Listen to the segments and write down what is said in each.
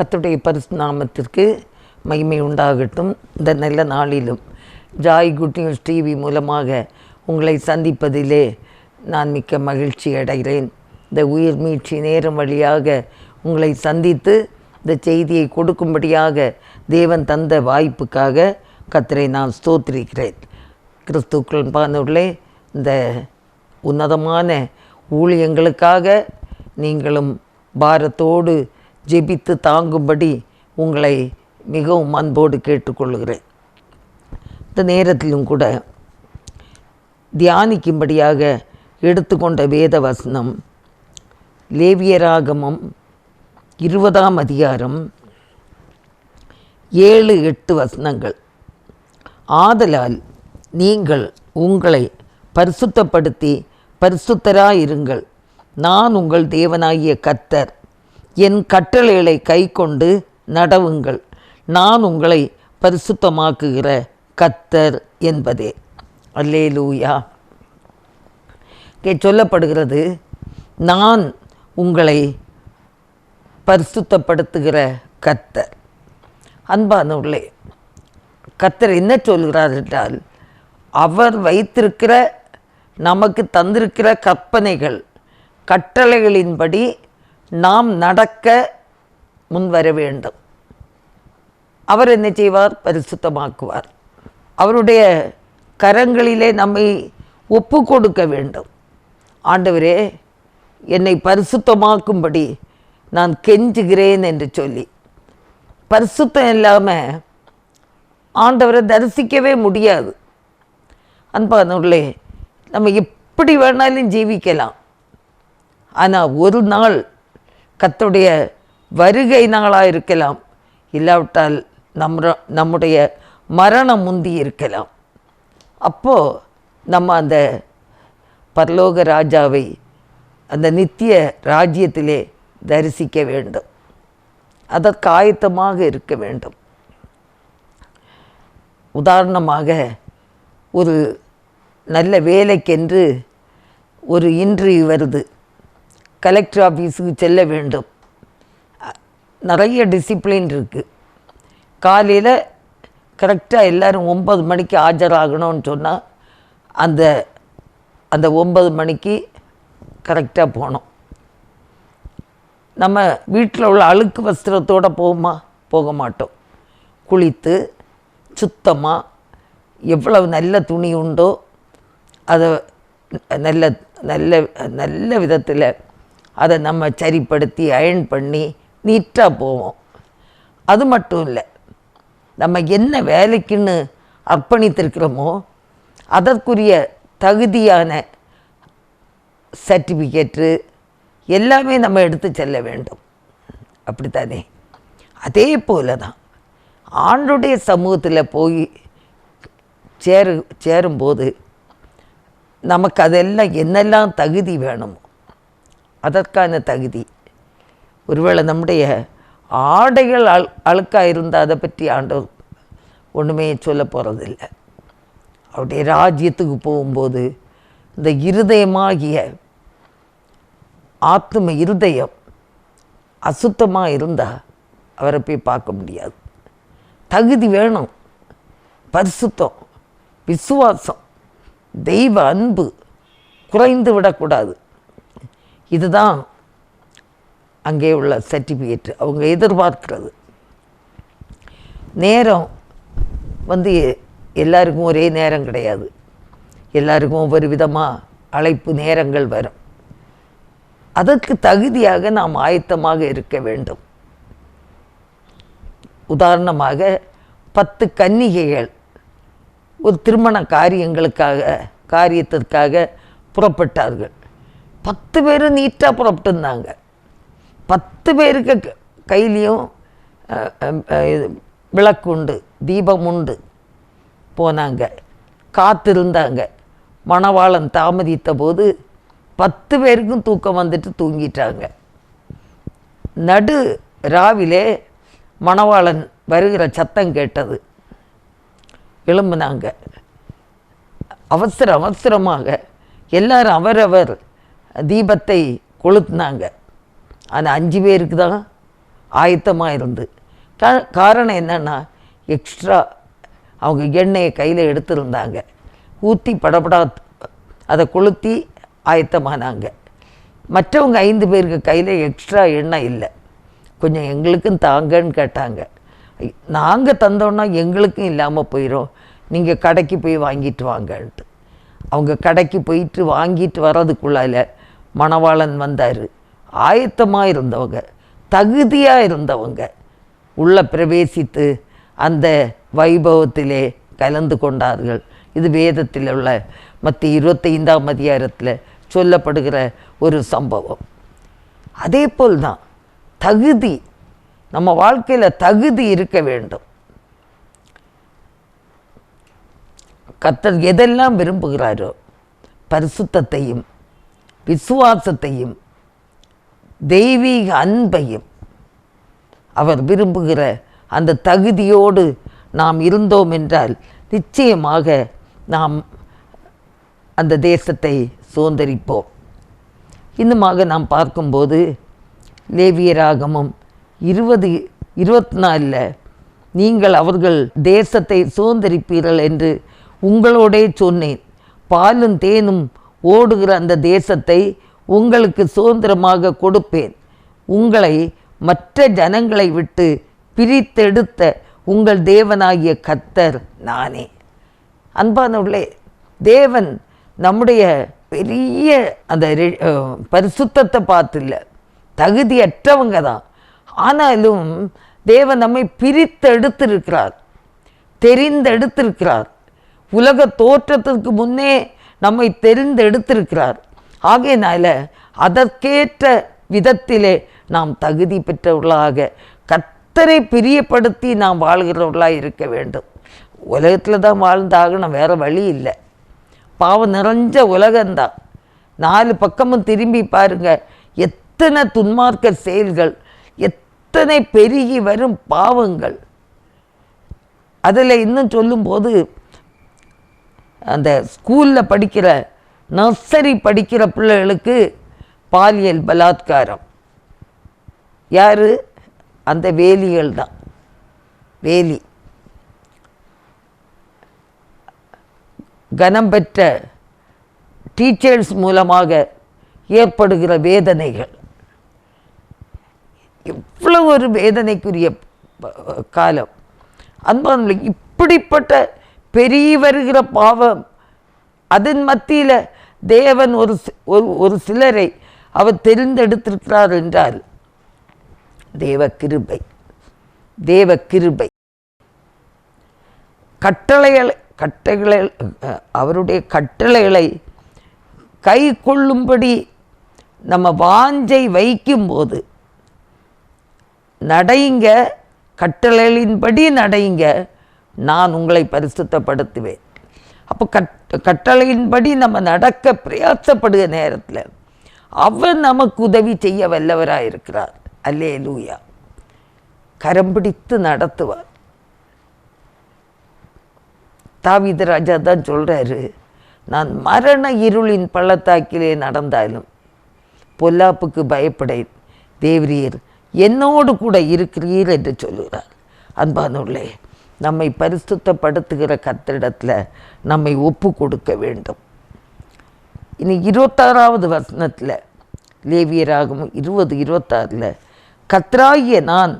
கத்துடைய பரிசு நாமத்திற்கு மகிமை உண்டாகட்டும். இந்த நல்ல நாளிலும் ஜாய் குட் நியூஸ் டிவி மூலமாக உங்களை சந்திப்பதிலே நான் மிக்க மகிழ்ச்சி அடைகிறேன். இந்த உயிர் மீட்சி நேரம் வழியாக உங்களை சந்தித்து இந்த செய்தியை கொடுக்கும்படியாக தேவன் தந்த வாய்ப்புக்காக கத்தரை நான் ஸ்தோத்திரிக்கிறேன். கிறிஸ்துக்கள் பானுள்ளே இந்த உன்னதமான ஊழியங்களுக்காக நீங்களும் பாரத்தோடு ஜெபித்து தாங்கும்படி உங்களை மிகவும் அன்போடு கேட்டுக்கொள்கிறேன் இந்த நேரத்திலும் கூட தியானிக்கும்படியாக எடுத்துக்கொண்ட வேத வசனம் லேவியராகமம் இருபதாம் அதிகாரம் ஏழு எட்டு வசனங்கள். ஆதலால் நீங்கள் உங்களை பரிசுத்தப்படுத்தி பரிசுத்தராயிருங்கள். நான் உங்கள் தேவனாகிய கத்தர் என் கட்டளைகளை கைக்கொண்டு நடவுங்கள். நான் உங்களை பரிசுத்தமாக்குகிற கத்தர் என்பதே. அல்லே லூயா சொல்லப்படுகிறது நான் உங்களை பரிசுத்தப்படுத்துகிற கர்த்தர் அன்பானவர்களே கத்தர் என்ன சொல்கிறார் என்றால் அவர் வைத்திருக்கிற நமக்கு தந்திருக்கிற கற்பனைகள் கட்டளைகளின்படி நாம் நடக்க முன்வர வேண்டும். அவர் என்ன செய்வார்? பரிசுத்தமாக்குவார். அவருடைய கரங்களிலே நம்மை ஒப்பு கொடுக்க வேண்டும். ஆண்டவரே என்னை பரிசுத்தமாக்கும்படி நான் கெஞ்சுகிறேன் என்று சொல்லி. பரிசுத்தம் இல்லாமல் ஆண்டவரை தரிசிக்கவே முடியாது. அன்பானவர்களே நம்ம எப்படி வேணாலும் ஜீவிக்கலாம். ஆனால் ஒரு நாள் கத்துடைய வருகை நாளாக இருக்கலாம் இல்லாவிட்டால் நம்ம நம்முடைய மரணம் முந்தி இருக்கலாம் அப்போது நம்ம அந்த பரலோக ராஜாவை அந்த நித்திய ராஜ்யத்திலே தரிசிக்க வேண்டும். அதற்கு ஆயத்தமாக இருக்க வேண்டும். உதாரணமாக ஒரு நல்ல வேலைக்கென்று ஒரு இன்டர்வியூ வருது. கலெக்டர் ஆஃபீஸுக்கு செல்ல வேண்டும். நிறைய டிசிப்ளின் இருக்குது காலையில் கரெக்டாக எல்லோரும் ஒம்பது மணிக்கு ஆஜராகணும்னு சொன்னால் அந்த அந்த ஒம்பது மணிக்கு கரெக்டாக போகணும். நம்ம வீட்டில் உள்ள அழுக்கு வஸ்திரத்தோடு போகுமா? போக மாட்டோம். குளித்து சுத்தமாக எவ்வளவு நல்ல துணி உண்டோ அதை நல்ல நல்ல நல்ல விதத்தில் அதை நம்ம சரிப்படுத்தி அயர்ன் பண்ணி நீட்டாக போவோம். அது மட்டும் இல்லை நம்ம என்ன வேலைக்குன்னு அர்ப்பணித்திருக்கிறோமோ அதற்குரிய தகுதியான சர்டிஃபிகேட்டு எல்லாமே நம்ம எடுத்து செல்ல வேண்டும். அப்படித்தானே? அதே போல தான் ஆண்டுடைய சமூகத்தில் போய் சேரு சேரும்போது நமக்கு அதெல்லாம் என்னெல்லாம் தகுதி வேணுமோ அதற்கான தகுதி. ஒருவேளை நம்முடைய ஆடைகள் அழு அழுக்காக இருந்தால் அதை பற்றி ஆண்டவர் ஒன்றுமே சொல்ல போகிறதில்ல அவருடைய ராஜ்யத்துக்கு போகும்போது இந்த இருதயமாகிய ஆத்தும இருதயம் அசுத்தமாக இருந்தால் அவரை போய் பார்க்க முடியாது. தகுதி வேணும். பரிசுத்தம் விசுவாசம் தெய்வ அன்பு குறைந்து விடக்கூடாது. இதுதான் அங்கே உள்ள சர்டிஃபிகேட் அவங்க எதிர்பார்க்கிறது. நேரம் வந்து எல்லாருக்கும் ஒரே நேரம் கிடையாது. எல்லாருக்கும் ஒவ்வொரு விதமாக அழைப்பு நேரங்கள் வரும். அதற்கு தகுதியாக நாம் ஆயத்தமாக இருக்க வேண்டும். உதாரணமாக பத்து கன்னிகைகள் ஒரு திருமண காரியங்களுக்காக காரியத்திற்காக புறப்பட்டார்கள். பத்து பேரும் நீட்டாக புறப்பட்டுருந்தாங்க. பத்து பேருக்கு கையிலையும் இது விளக்கு உண்டு தீபம் உண்டு போனாங்க. காத்திருந்தாங்க. மணவாளன் தாமதித்த போது பத்து பேருக்கும் தூக்கம் வந்துட்டு தூங்கிட்டாங்க. நடு ராவிலே மணவாளன் வருகிற சத்தம் கேட்டது. எழும்புனாங்க. அவசர அவசரமாக எல்லாரும் அவரவர் தீபத்தை கொளுத்துனாங்க. ஆனால் அஞ்சு பேருக்கு தான் ஆயத்தமாக இருந்து கா காரணம் என்னென்னா எக்ஸ்ட்ரா அவங்க எண்ணெயை கையில் எடுத்திருந்தாங்க. ஊற்றி படபடா அதை கொளுத்தி ஆயத்தமானாங்க. மற்றவங்க ஐந்து பேருக்கு கையில் எக்ஸ்ட்ரா எண்ணெய் இல்லை. கொஞ்சம் எங்களுக்கும் தாங்கன்னு கேட்டாங்க. நாங்கள் தந்தோன்னா எங்களுக்கும் இல்லாமல் போயிடும் நீங்கள் கடைக்கு போய் வாங்கிட்டு வாங்கன்ட்டு. அவங்க கடைக்கு போயிட்டு வாங்கிட்டு வர்றதுக்குள்ளால மணவாளன் வந்தார். ஆயத்தமாக இருந்தவங்க தகுதியாக இருந்தவங்க உள்ளே பிரவேசித்து அந்த வைபவத்திலே கலந்து கொண்டார்கள். இது வேதத்தில் உள்ள மற்ற இருபத்தைந்தாம் அதிகாரத்தில் சொல்லப்படுகிற ஒரு சம்பவம். அதே போல் தான் தகுதி நம்ம வாழ்க்கையில் தகுதி இருக்க வேண்டும். கத்தர் எதெல்லாம் விரும்புகிறாரோ பரிசுத்தையும் விசுவாசத்தையும் தெய்வீக அன்பையும் அவர் விரும்புகிற அந்த தகுதியோடு நாம் இருந்தோம் என்றால் நிச்சயமாக நாம் அந்த தேசத்தை சுதந்திரிப்போம். இன்னுமாக நாம் பார்க்கும்போது லேவியராகமும் இருபது இருபத்தி நாலில் நீங்கள் அவர்கள் தேசத்தை சுதந்திரிப்பீர்கள் என்று உங்களோடே சொன்னேன். பாலும் தேனும் ஓடுகிற அந்த தேசத்தை உங்களுக்கு சுதந்திரமாக கொடுப்பேன். உங்களை மற்ற ஜனங்களை விட்டு பிரித்தெடுத்த உங்கள் தேவனாகிய கத்தர் நானே. அன்பானவர்களே தேவன் நம்முடைய பெரிய அந்த பரிசுத்தத்தை பார்த்து இல்லை தகுதியற்றவங்க தான். ஆனாலும் தேவன் நம்மை பிரித்தெடுத்திருக்கிறார் தெரிந்தெடுத்திருக்கிறார். உலக தோற்றத்திற்கு முன்னே நம்மை தெரிந்தெடுத்திருக்கிறார். ஆகையினால அதற்கேற்ற விதத்திலே நாம் தகுதி பெற்றவர்களாக கத்தரை பிரியப்படுத்தி நாம் வாழ்கிறவர்களாக இருக்க வேண்டும். உலகத்தில் தான் வாழ்ந்தாகணும் வேறு வழி இல்லை. பாவம் நிறைஞ்ச உலகம்தான் நாலு பக்கமும் திரும்பி பாருங்கள் எத்தனை துன்மார்க்க செயல்கள் எத்தனை பெருகி வரும் பாவங்கள். அதில் இன்னும் சொல்லும்போது அந்த ஸ்கூலில் படிக்கிற நர்சரி படிக்கிற பிள்ளைகளுக்கு பாலியல் பலாத்காரம். யார்? அந்த வேலிகள் தான். வேலி. கனம் பெற்ற டீச்சர்ஸ் மூலமாக ஏற்படுகிற வேதனைகள். எவ்வளோ ஒரு வேதனைக்குரிய காலம். அன்பான இப்படிப்பட்ட பெரிய வருகிற பாவம். அதன் மத்தியில் தேவன் ஒரு ஒரு ஒரு சிலரை அவர் தெரிந்தெடுத்திருக்கிறார் என்றால் தேவ கிருபை தேவ கிருபை. கட்டளைகள் கட்டளை அவருடைய கட்டளைகளை கை கொள்ளும்படி நம்ம வாஞ்சை வைக்கும்போது நடைங்க கட்டளைகளின்படி நடைங்க நான் உங்களை பரிசுத்தப்படுத்துவேன். அப்போ கட் கட்டளையின்படி நம்ம நடக்க பிரயாசப்படுகிற நேரத்தில் அவர் நமக்கு உதவி செய்ய வல்லவராக இருக்கிறார். அல்லே லூயா கரம் பிடித்து நடத்துவார். தாவித ராஜா தான் சொல்றாரு நான் மரண இருளின் பள்ளத்தாக்கிலே நடந்தாலும் பொல்லாப்புக்கு பயப்படேன். தேவரீர் என்னோடு கூட இருக்கிறீர் என்று சொல்லுகிறார். அன்பானுள்ளே நம்மை பரிசுத்தப்படுத்துகிற கத்திடத்தில் நம்மை ஒப்பு கொடுக்க வேண்டும். இனி இருபத்தாறாவது வசனத்தில் லேவியராகும் இருபது இருபத்தாறில் கத்ராகிய நான்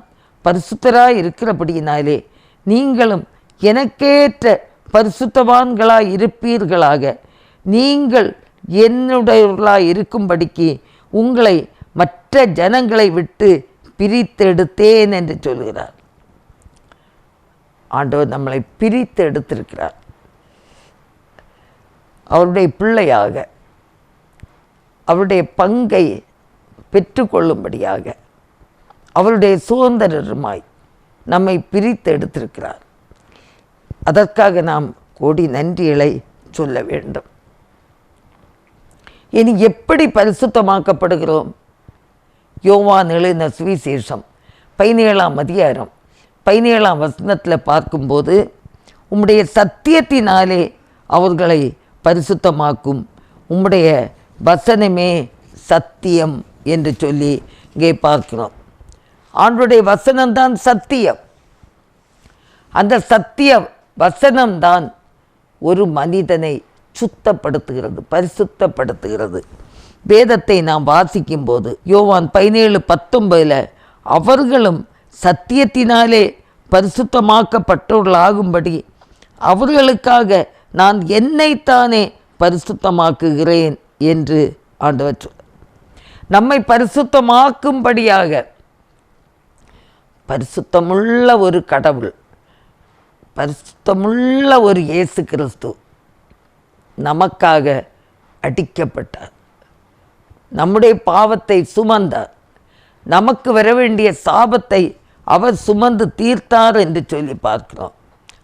பரிசுத்தராக இருக்கிறபடியினாலே நீங்களும் எனக்கேற்ற பரிசுத்தவான்களாக இருப்பீர்களாக நீங்கள் என்னுடையவர்களாக இருக்கும்படிக்கு உங்களை மற்ற ஜனங்களை விட்டு பிரித்தெடுத்தேன் என்று சொல்கிறார் ஆண்டவர் நம்மளை பிரித்து எடுத்திருக்கிறார். அவருடைய பிள்ளையாக அவருடைய பங்கை பெற்றுக்கொள்ளும்படியாக அவருடைய சுதந்திரருமாய் நம்மை பிரித்து எடுத்திருக்கிறார். அதற்காக நாம் கோடி நன்றிகளை சொல்ல வேண்டும். இனி எப்படி பரிசுத்தமாக்கப்படுகிறோம்? யோவான் எழுதின சுவிசேஷம் பதினேழாம் அதிகாரம் பதினேழாம் வசனத்தில் பார்க்கும்போது உம்முடைய சத்தியத்தினாலே அவர்களை பரிசுத்தமாக்கும். உம்முடைய வசனமே சத்தியம் என்று சொல்லி இங்கே பார்க்கிறோம். ஆண்டுடைய வசனம்தான் சத்தியம். அந்த சத்திய வசனம்தான் ஒரு மனிதனை சுத்தப்படுத்துகிறது பரிசுத்தப்படுத்துகிறது. வேதத்தை நாம் வாசிக்கும்போது யோவான் பதினேழு பத்தொன்பதில் அவர்களும் சத்தியத்தினாலே பரிசுத்தமாக்கப்பட்டவர்களாகும்படி அவர்களுக்காக நான் என்னைத்தானே பரிசுத்தமாக்குகிறேன் என்று ஆண்டவர் சொல் நம்மை பரிசுத்தமாக்கும்படியாக பரிசுத்தமுள்ள ஒரு கடவுள் பரிசுத்தமுள்ள ஒரு இயேசு கிறிஸ்து நமக்காக அடிக்கப்பட்டார். நம்முடைய பாவத்தை சுமந்தார். நமக்கு வர வேண்டிய சாபத்தை அவர் சுமந்து தீர்த்தார் என்று சொல்லி பார்க்கிறோம்.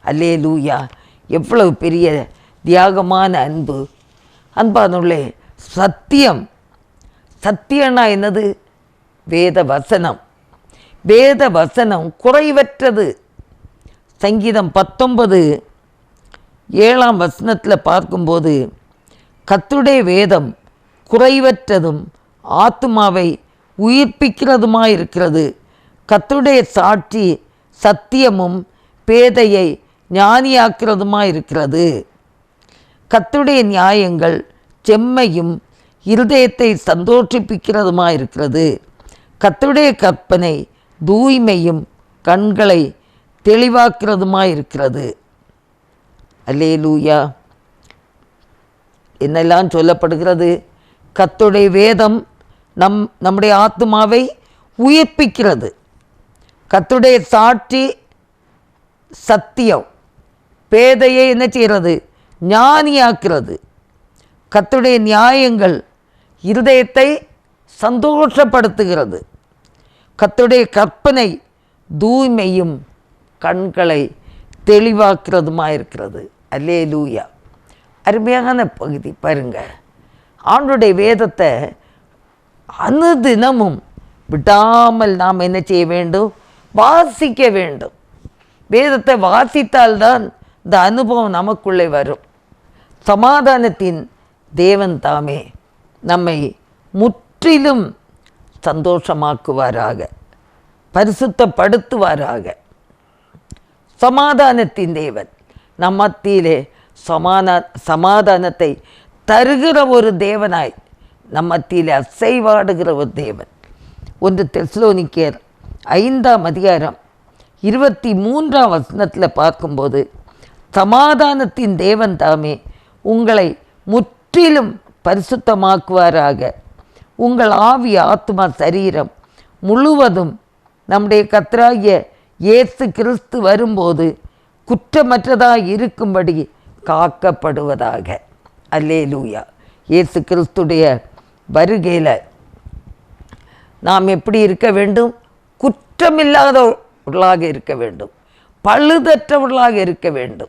அல்லே லூயா எவ்வளவு பெரிய தியாகமான அன்பு. அன்பானுள்ளே சத்தியம். சத்தியம்னா என்னது? வேத வசனம் வேத வசனம் குறைவற்றது. சங்கீதம் பத்தொன்பது ஏழாம் வசனத்தில் பார்க்கும்போது கத்துடைய வேதம் குறைவற்றதும் ஆத்மாவை உயிர்ப்பிக்கிறதுமாக இருக்கிறது கத்துடைய சாட்சி சத்தியமும் பேதையை ஞானியாக்கிறதுமா இருக்கிறது கத்துடைய நியாயங்கள் செம்மையும் இருதயத்தை சந்தோஷிப்பிக்கிறதுமாய் இருக்கிறது கத்துடைய கற்பனை தூய்மையும் கண்களை தெளிவாக்கிறதுமா இருக்கிறது அல்லே லூயா என்னெல்லாம் சொல்லப்படுகிறது? கத்துடைய வேதம் நம் நம்முடைய ஆத்மாவை உயிர்ப்பிக்கிறது. கத்துடைய சாட்சி சத்தியம். பேதையை என்ன செய்கிறது? ஞானியாக்கிறது. கத்துடைய நியாயங்கள் இருதயத்தை சந்தோஷப்படுத்துகிறது. கத்துடைய கற்பனை தூய்மையும் கண்களை தெளிவாக்குறதுமா இருக்கிறது அல்லே லூயா அருமையான பகுதி பாருங்க. ஆண்டுடைய வேதத்தை அனுதினமும் விடாமல் நாம் என்ன செய்ய வேண்டும்? வாசிக்க வேண்டும். வேதத்தை வாசித்தால்தான் இந்த அனுபவம் நமக்குள்ளே வரும். சமாதானத்தின் தேவன் தாமே நம்மை முற்றிலும் சந்தோஷமாக்குவாராக பரிசுத்தப்படுத்துவாராக. சமாதானத்தின் தேவன் நம் மத்தியிலே சமான சமாதானத்தை தருகிற ஒரு தேவனாய் நம் மத்தியிலே அசைவாடுகிற ஒரு தேவன். ஒன்று தெஸ்லோனிக்கேர் ஐந்தாம் அதிகாரம் இருபத்தி மூன்றாம் வசனத்தில் பார்க்கும்போது சமாதானத்தின் தேவன் தாமே உங்களை முற்றிலும் பரிசுத்தமாக்குவாராக. உங்கள் ஆவி ஆத்மா சரீரம் முழுவதும் நம்முடைய கத்தராகிய இயேசு கிறிஸ்து வரும்போது குற்றமற்றதாக இருக்கும்படி காக்கப்படுவதாக. அல்லே லூயா இயேசு கிறிஸ்துடைய வருகையில் நாம் எப்படி இருக்க வேண்டும்? குற்றமில்லாதவர்களாக இருக்க வேண்டும். பழுதற்றவர்களாக இருக்க வேண்டும்.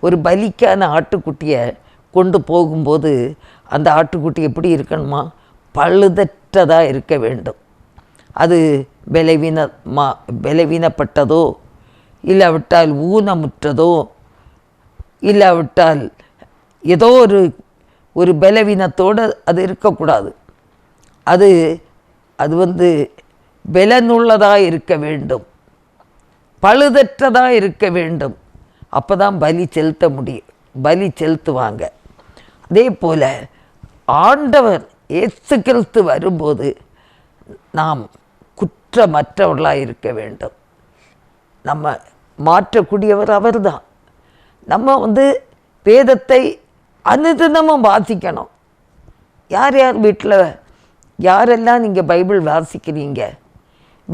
ஒரு பலிக்கான ஆட்டுக்குட்டியை கொண்டு போகும்போது அந்த ஆட்டுக்குட்டி எப்படி இருக்கணுமா? பழுதற்றதாக இருக்க வேண்டும். அது பலவீனமா பலவீனப்பட்டதோ இல்லாவிட்டால் ஊனமுற்றதோ இல்லாவிட்டால் ஏதோ ஒரு ஒரு பலவீனத்தோடு அது இருக்கக்கூடாது. அது அது வந்து பலனுள்ளதாக இருக்க வேண்டும். பழுதற்றதாக இருக்க வேண்டும். அப்போ தான் பலி செலுத்த முடியும். பலி செலுத்துவாங்க. அதே போல் ஆண்டவர் இயேசு கிறிஸ்து வரும்போது நாம் குற்றமற்றவர்களாக இருக்க வேண்டும். நம்ம மாற்றக்கூடியவர் அவர்தான். நம்ம வந்து வேதத்தை அனுதினமும் வாசிக்கணும். யார் யார் வீட்டில் யாரெல்லாம் நீங்கள் பைபிள் வாசிக்கிறீங்க?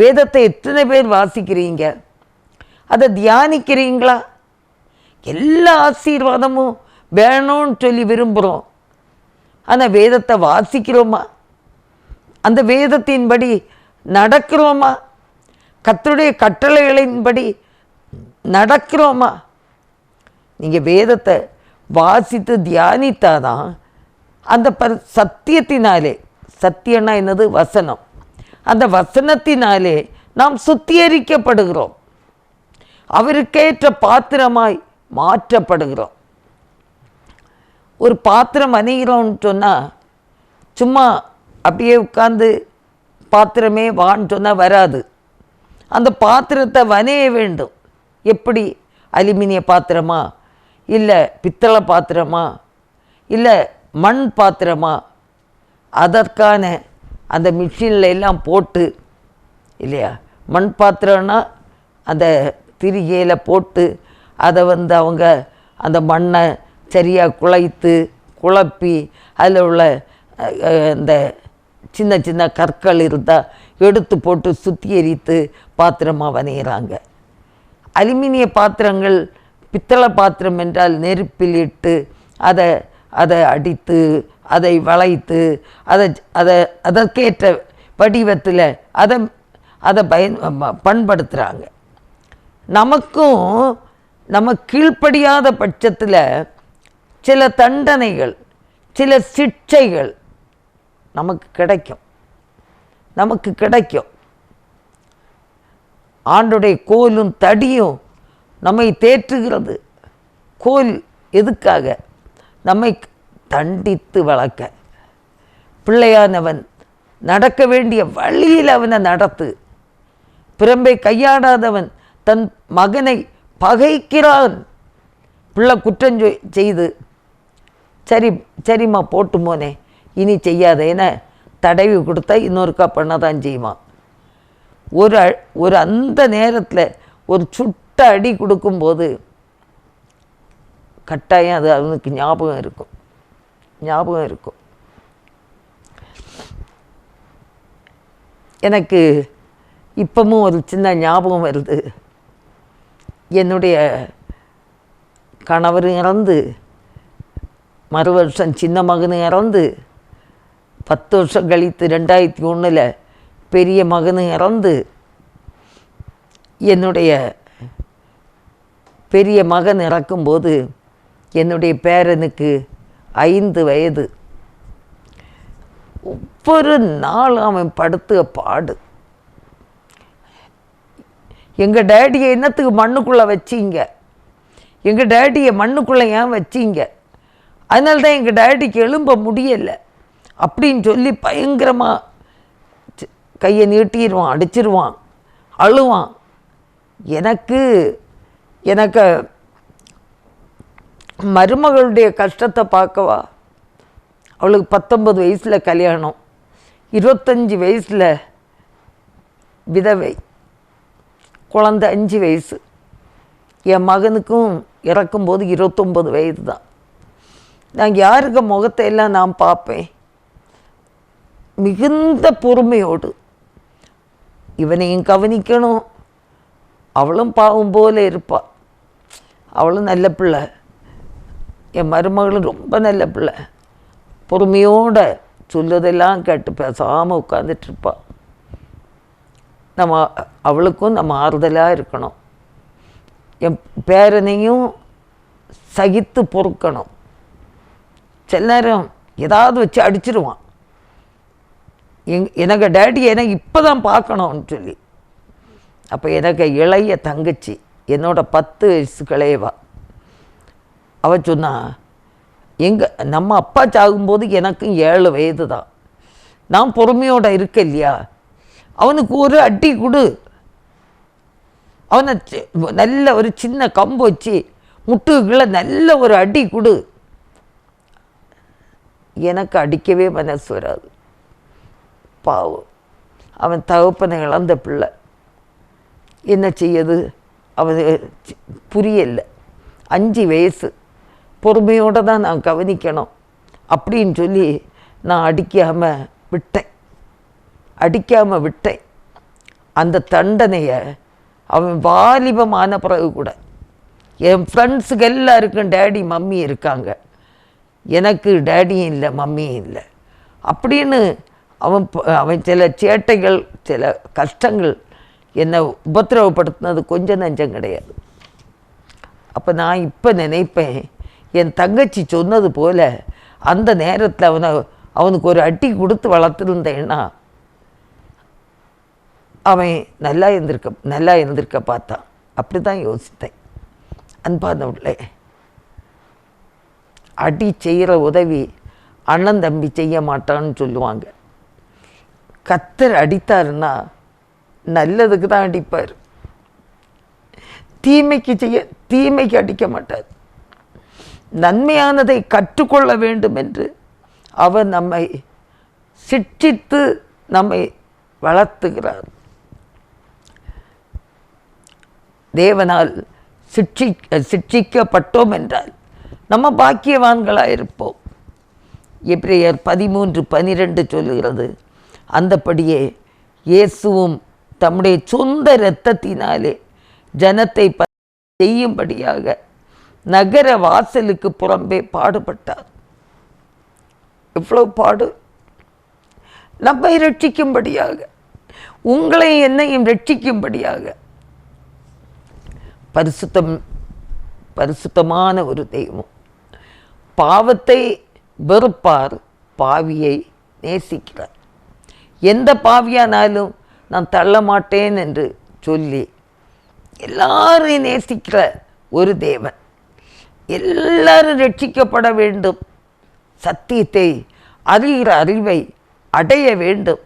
வேதத்தை எத்தனை பேர் வாசிக்கிறீங்க? அதை தியானிக்கிறீங்களா? எல்லா ஆசீர்வாதமும் வேணும்னு சொல்லி விரும்புகிறோம் ஆனால் வேதத்தை வாசிக்கிறோமா? அந்த வேதத்தின்படி நடக்கிறோமா? கத்தருடைய கட்டளைகளின்படி நடக்கிறோமா? நீங்கள் வேதத்தை வாசித்து தியானித்தாதான் அந்த ப சத்தியத்தினாலே சத்தியன்னா என்னது? வசனம். அந்த வசனத்தினாலே நாம் சுத்திகரிக்கப்படுகிறோம். அவருக்கேற்ற பாத்திரமாய் மாற்றப்படுகிறோம். ஒரு பாத்திரம் அணிகிறோம்னு சொன்னால் சும்மா அப்படியே உட்காந்து பாத்திரமே வான்னு சொன்னால் வராது. அந்த பாத்திரத்தை வனைய வேண்டும். எப்படி? அலுமினிய பாத்திரமா? இல்லை பித்தளை பாத்திரமா? இல்லை மண் பாத்திரமா? அதற்கான அந்த மிஷினில் எல்லாம் போட்டு இல்லையா? மண் பாத்திரம்னா அந்த திரிகையில் போட்டு அதை வந்து அவங்க அந்த மண்ணை சரியாக குழைத்து குழப்பி அதில் உள்ள இந்த சின்ன சின்ன கற்கள் இருந்தால் எடுத்து போட்டு சுத்திகரித்து பாத்திரமாக வனையிறாங்க அலுமினிய பாத்திரங்கள் பித்தளை பாத்திரம் என்றால் நெருப்பில் இட்டு அதை அதை அடித்து அதை வளைத்து அதை அதை அதற்கேற்ற வடிவத்தில் அதை அதை பயன் ப- பண்படுத்துகிறாங்க நமக்கும் நம்ம கீழ்ப்படியாத பட்சத்தில் சில தண்டனைகள் சில சிக்ஷைகள் நமக்கு கிடைக்கும். நமக்கு கிடைக்கும். ஆண்டுடைய கோலும் தடியும் நம்மை தேற்றுகிறது. கோல் எதுக்காக? நம்மை தண்டித்து வளர்க்க. பிள்ளையானவன் நடக்க வேண்டிய வழியில் அவனை நடத்து. பிரம்பை கையாடாதவன் தன் மகனை பகைக்கிறான். பிள்ளை குற்றம் செய்து சரி சரிம்மா போட்டுமோனே இனி செய்யாத ஏன்னா தடவி கொடுத்தா இன்னொருக்கா பண்ண தான் செய்வான் ஒரு அ- ஒரு அந்த நேரத்தில் ஒரு சுட்ட அடி கொடுக்கும்போது கட்டாயம் அது அவனுக்கு ஞாபகம் இருக்கும். ஞாபகம் இருக்கும். எனக்கு இப்பவும் ஒரு சின்ன ஞாபகம் வருது. என்னுடைய கணவர் இறந்து மறு வருஷம் சின்ன மகன் இறந்து பத்து வருஷம் கழித்து ரெண்டாயிரத்தி ஒன்றில் பெரிய மகன் இறந்து என்னுடைய பெரிய மகன் இறக்கும்போது என்னுடைய பேரனுக்கு ஐந்து வயது. ஒவ்வொரு நாளும் அவன் படுத்துக பாடு. எங்கள் டேடியை என்னத்துக்கு மண்ணுக்குள்ளே வச்சீங்க? எங்கள் டேடியை மண்ணுக்குள்ளே ஏன் வச்சீங்க? அதனால தான் எங்கள் டேடிக்கு எழும்ப முடியலை. அப்படின்னு சொல்லி பயங்கரமாக கையை நீட்டிடுவான் அடிச்சிருவான் அழுவான். எனக்கு எனக்கு மருமகளுடைய கஷ்டத்தை பார்க்கவா? அவளுக்கு பத்தொன்பது வயசில் கல்யாணம். இருபத்தஞ்சி வயசில் விதவை. குழந்த அஞ்சு வயசு. என் மகனுக்கும் இறக்கும்போது இருபத்தொம்பது வயது தான் நான் யாருக்க முகத்தை எல்லாம் நான் பார்ப்பேன்? மிகுந்த பொறுமையோடு. இவனையும் கவனிக்கணும். அவளும் பாவம் போல இருப்பாள் அவளும் நல்ல பிள்ளை. என் மருமகளும் ரொம்ப நல்ல பிள்ளை. பொறுமையோட சொல்லதெல்லாம் கேட்டு பேசாமல் உட்காந்துட்ருப்பா நம்ம அவளுக்கும் நம்ம ஆறுதலாக இருக்கணும். என் பேரனையும் சகித்து பொறுக்கணும். சில நேரம் ஏதாவது வச்சு அடிச்சிருவான். எங் எனக்கு டேடி எனக்கு இப்போ தான் பார்க்கணும்னு சொல்லி. அப்போ எனக்கு இளைய தங்கச்சி என்னோட பத்து வயசு கிளையவா அவ சொன்னா எங்கள் நம்ம அப்பா சாகும்போது எனக்கும் ஏழு வயது தான். நான் பொறுமையோட இருக்க இல்லையா? அவனுக்கு ஒரு அடி கொடு. அவனை நல்ல ஒரு சின்ன கம்பு வச்சு முட்டுக்குள்ள நல்ல ஒரு அடி கொடு. எனக்கு அடிக்கவே மனசு வராது. பாவம். அவன் தகப்பனை இழந்த பிள்ளை. என்ன செய்யுது? அவன் புரியலை. அஞ்சு வயசு. பொறுமையோடு தான் நான் கவனிக்கணும் அப்படின்னு சொல்லி நான் அடிக்காமல் விட்டேன். அடிக்காமல் விட்டேன். அந்த தண்டனையை அவன் வாலிபமான பிறகு கூட. என் ஃப்ரெண்ட்ஸுக்கு எல்லாருக்கும் டேடி மம்மி இருக்காங்க. எனக்கு டேடியும் இல்லை மம்மியும் இல்லை. அப்படின்னு அவன் ப- அவன் சில சேட்டைகள் சில கஷ்டங்கள் என்னை உபத்திரவப்படுத்தினது கொஞ்சம் நஞ்சம் கிடையாது. அப்போ நான் இப்போ நினைப்பேன் என் தங்கச்சி சொன்னது போல அந்த நேரத்தில் அவனை அவனுக்கு ஒரு அடி கொடுத்து வளர்த்துருந்தேன்னா அவன் நல்லா இருந்திருக்க நல்லா இருந்திருக்க பார்த்தான் அப்படி தான் யோசித்தேன் அன்பானவர்களே அடி செய்கிற உதவி அண்ணன் தம்பி செய்ய மாட்டான்னு சொல்லுவாங்க. கத்தர் அடித்தாருன்னா நல்லதுக்கு தான் அடிப்பார். தீமைக்கு செய்ய தீமைக்கு அடிக்க மாட்டார். நன்மையானதை கற்றுக்கொள்ள வேண்டும் என்று அவர் நம்மை சிட்சித்து நம்மை வளர்த்துகிறார். தேவனால் சிட்சி சிட்சிக்கப்பட்டோம் என்றால் நம்ம பாக்கியவான்களாக இருப்போம் எப்ரேயர் பதிமூன்று பனிரெண்டு சொல்லுகிறது அந்தப்படியே இயேசுவும் தம்முடைய சொந்த இரத்தத்தினாலே ஜனத்தை ப- செய்யும்படியாக நகர வாசலுக்கு புறம்பே பாடுபட்டார். எவ்வளவு பாடு? நம்மை ரட்சிக்கும்படியாக உங்களை என்னையும் ரட்சிக்கும்படியாக பரிசுத்தம் பரிசுத்தமான ஒரு தெய்வம். பாவத்தை வெறுப்பார் பாவியை நேசிக்கிறார். எந்த பாவியானாலும் நான் தள்ள மாட்டேன் என்று சொல்லி எல்லாரையும் நேசிக்கிற ஒரு தேவன். எல்லாரும் ரட்சிக்கப்பட வேண்டும். சத்தியத்தை அறிகிற அறிவை அடைய வேண்டும்.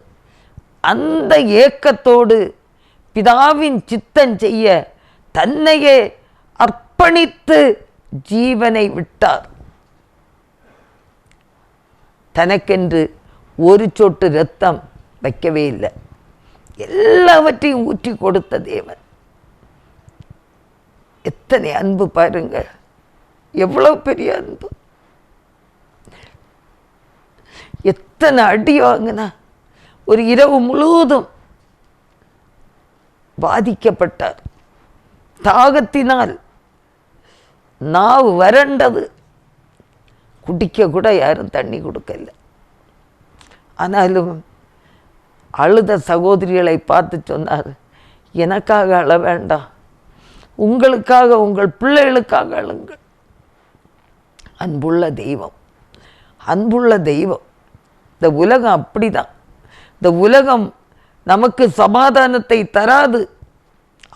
அந்த ஏக்கத்தோடு பிதாவின் சித்தம் செய்ய தன்னையே அர்ப்பணித்து ஜீவனை விட்டார். தனக்கென்று ஒரு சொட்டு ரத்தம் வைக்கவே இல்லை. எல்லாவற்றையும் ஊற்றி கொடுத்த தேவன். எத்தனை அன்பு பாருங்க எவ்வளோ பெரிய அன்பு. எத்தனை அடி வாங்கினா ஒரு இரவு முழுவதும் பாதிக்கப்பட்டார். தாகத்தினால் நாவு வறண்டது. குடிக்க கூட யாரும் தண்ணி கொடுக்கல. ஆனாலும் அழுத சகோதரிகளை பார்த்து சொன்னார் எனக்காக அழ வேண்டாம். உங்களுக்காக உங்கள் பிள்ளைகளுக்காக அழுங்கள். அன்புள்ள தெய்வம். அன்புள்ள தெய்வம். இந்த உலகம் அப்படிதான். இந்த உலகம் நமக்கு சமாதானத்தை தராது.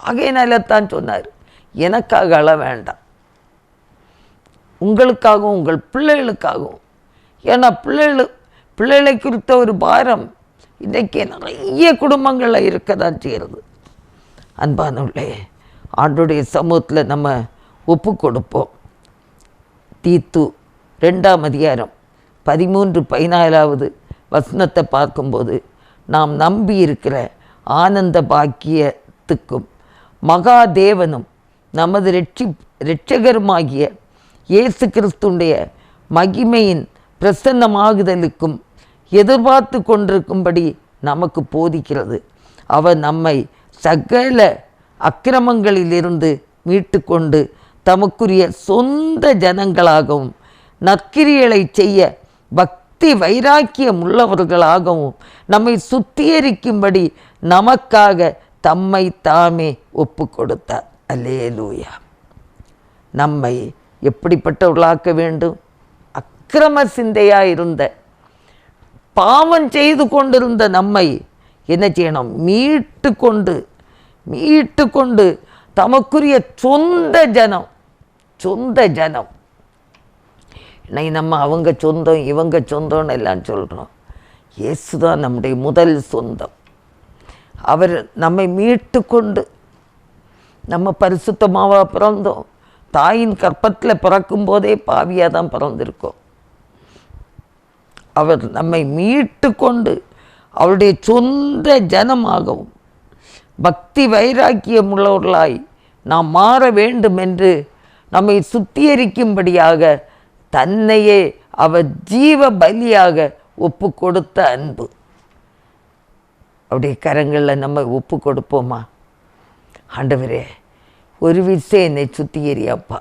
ஆகையினால தான் சொன்னார் எனக்காக அழ வேண்டாம். உங்களுக்காகவும் உங்கள் பிள்ளைகளுக்காகவும். ஏன்னா பிள்ளைகள் பிள்ளைகளை குறித்த ஒரு பாரம் இன்றைக்கு நிறைய குடும்பங்களில் இருக்க தான் செய்கிறது. அன்பானவர்களே ஆண்டுடைய சமூகத்தில் நம்ம ஒப்பு கொடுப்போம். தீத்து ரெண்டாம் அதிகாரம் பதிமூன்று பதினாலாவது வசனத்தை பார்க்கும்போது நாம் நம்பி இருக்கிற ஆனந்த பாக்கியத்துக்கும் மகாதேவனும் நமது ரட்சி ரட்சகருமாகிய இயேசு கிறிஸ்துடைய மகிமையின் பிரசன்னமாகுதலுக்கும் எதிர்பார்த்து கொண்டிருக்கும்படி நமக்கு போதிக்கிறது. அவர் நம்மை சகல அக்கிரமங்களிலிருந்து மீட்டுக்கொண்டு தமக்குரிய சொந்த ஜனங்களாகவும் நற்கிரியலை செய்ய பக்தி வைராக்கியம் உள்ளவர்களாகவும் நம்மை சுத்திகரிக்கும்படி நமக்காக தம்மை தாமே ஒப்பு கொடுத்தார். அல்லேலூயா. நம்மை எப்படிப்பட்டவர்களாக்க வேண்டும்? அக்கிரம சிந்தையாக இருந்த பாவம் செய்து கொண்டிருந்த நம்மை என்ன செய்யணும்? மீட்டு கொண்டு மீட்டு கொண்டு தமக்குரிய சொந்த ஜனம் சொந்த ஜனம் இன்னைக்கு நம்ம அவங்க சொந்தம் இவங்க சொந்தம்னு எல்லாம் சொல்கிறோம் இயேசு தான் நம்முடைய முதல் சொந்தம். அவர் நம்மை மீட்டு கொண்டு நம்ம பரிசுத்தமாவா பிறந்தோம். தாயின் கற்பத்தில் பிறக்கும் போதே பாவியாக தான் பிறந்திருக்கோம். அவர் நம்மை மீட்டு கொண்டு அவருடைய சொந்த ஜனமாகவும் பக்தி வைராக்கியம் உள்ளவர்களாய் நாம் மாற வேண்டும் என்று நம்மை சுத்திகரிக்கும்படியாக தன்னையே அவர் ஜீவ பலியாக ஒப்பு கொடுத்த அன்பு. அவருடைய கரங்களில் நம்ம ஒப்பு கொடுப்போமா? ஆண்டவரே ஒரு விஷயம் என்னை சுத்திகரியாப்பா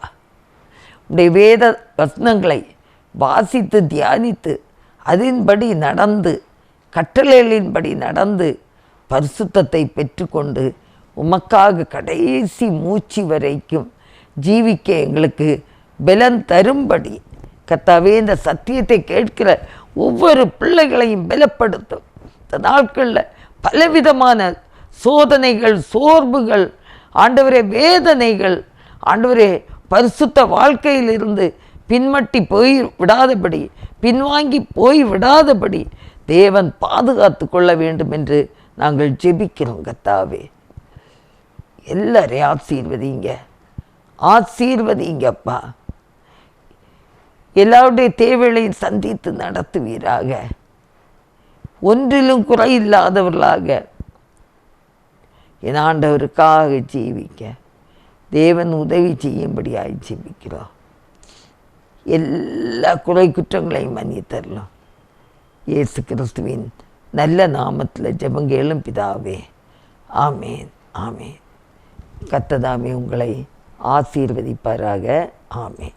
உடைய வேத வசனங்களை வாசித்து தியானித்து அதன்படி நடந்து கட்டளைகளின்படி நடந்து பரிசுத்தத்தை பெற்றுக்கொண்டு உமக்காக கடைசி மூச்சு வரைக்கும் ஜீவிக்க எங்களுக்கு பலன் தரும்படி கத்தாவே இந்த சத்தியத்தை கேட்கிற ஒவ்வொரு பிள்ளைகளையும் பலப்படுத்தும். இந்த நாட்களில் பலவிதமான சோதனைகள் சோர்வுகள் ஆண்டவரே வேதனைகள் ஆண்டவரே பரிசுத்த வாழ்க்கையிலிருந்து பின்மட்டி போய் விடாதபடி பின்வாங்கி போய் விடாதபடி தேவன் பாதுகாத்து கொள்ள வேண்டும் என்று நாங்கள் ஜெபிக்கிறோம் கத்தாவே எல்லாரையும் ஆசீர்வதிங்க ஆசீர்வதிங்கப்பா. எல்லாருடைய தேவைகளையும் சந்தித்து நடத்துவீராக. ஒன்றிலும் குறை இல்லாதவர்களாக. என் ஆண்டவருக்காக ஜீவிக்க தேவன் உதவி செய்யும்படியாக ஜீவிக்கிறோம். எல்லா குறை குற்றங்களையும் மன்னித்தரலாம் இயேசு கிறிஸ்துவின் நல்ல நாமத்தில் ஜெபங்கேளும் பிதாவே. ஆமேன் ஆமேன். கத்ததாமே உங்களை ஆசீர்வதிப்பாராக. ஆமே